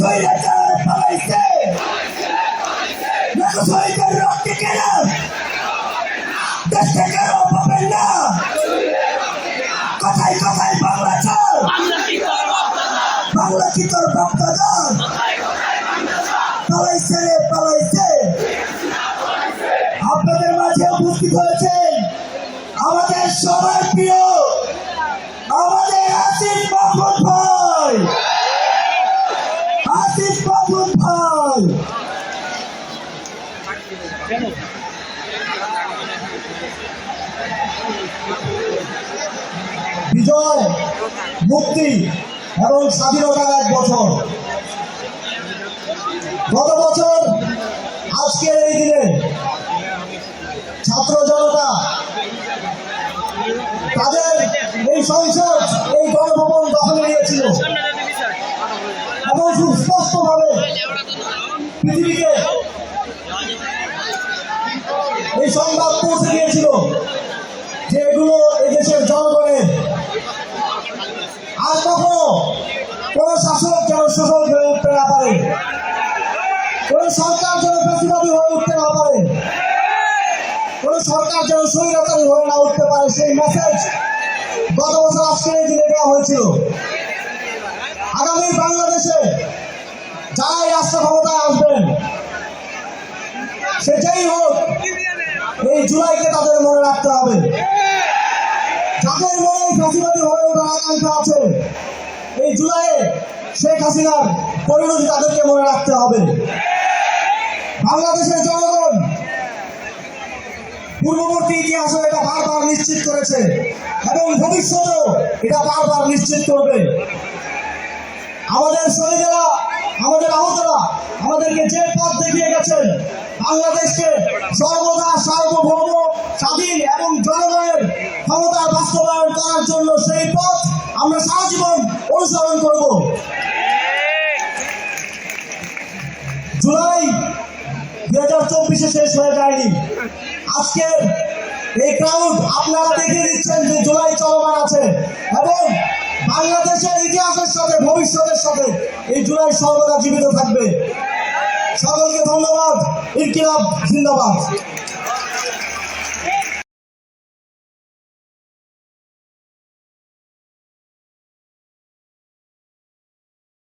স্বৈরাচার পালাইছে ব্যবসায়ীদের রক্ষে কেন দেশকে কেন পাবেন না কথায় কথায় বাংলা চাল বাংলা কি তোর বাপ্তা দল পালাইছে রে পালাইছে আপনাদের মাঝে উপস্থিত হয়েছেন আমাদের সবার প্রিয়, আমাদের আসিফ বিজয়, মুক্তি এবং স্বাধীনতার এক বছর। গত বছর, আজকের এই দিনে ছাত্র জনতা তাদের এই সংসদ, এই গণভবন দখলে নিয়েছিল এবং খুব স্পষ্টভাবে পৃথিবীকে এই সংবাদ পৌঁছে দিয়েছিল যে এগুলো এই দেশের জনগণের। আর কখনো কোন শাসক যেন শোষণ হয়ে উঠতে না পারে। কোন সরকার যেন প্রতিবাদী হয়ে উঠতে না পারে। কোন সরকার যেন স্বৈরাচারী হয়ে না উঠতে পারে, সেই মেসেজ গত বছর আজকের এই দিনে দেওয়া হয়েছিল। আগামী বাংলাদেশে যারাই রাষ্ট্র ক্ষমতায় আসবেন, সে যেই হোক এই জুলাইকে তাদের মনে রাখতে হবে। মনে ফাঁসিবাদী হয়ে ওঠার আকাঙ্ক্ষা আছে, এই জুলাইয়ে শেখ হাসিনার পরিণতি তাদেরকে মনে রাখতে হবে। বাংলাদেশের জনগণ পূর্ববর্তী এটা বারবার নিশ্চিত করেছে এবং ভবিষ্যতেও এটা বারবার নিশ্চিত করবে। আমাদের শহীদেরা আমাদের আহতরা আমাদেরকে যে পথ দেখিয়ে গেছেন। বাংলাদেশকে সর্বদা জুলাই দু হাজার চব্বিশে শেষ হয়ে যায়নি। আজকের এই ক্রাউড আপনারা দেখিয়ে দিচ্ছেন যে জুলাই চলমান আছে। এবং বাংলাদেশের ইতিহাসের সাথে, ভবিষ্যতের সাথে এই জুলাই সর্বদা জীবিত থাকবে। সকলকে ধন্যবাদ। ইনকিলাব, জিন্দাবাদ।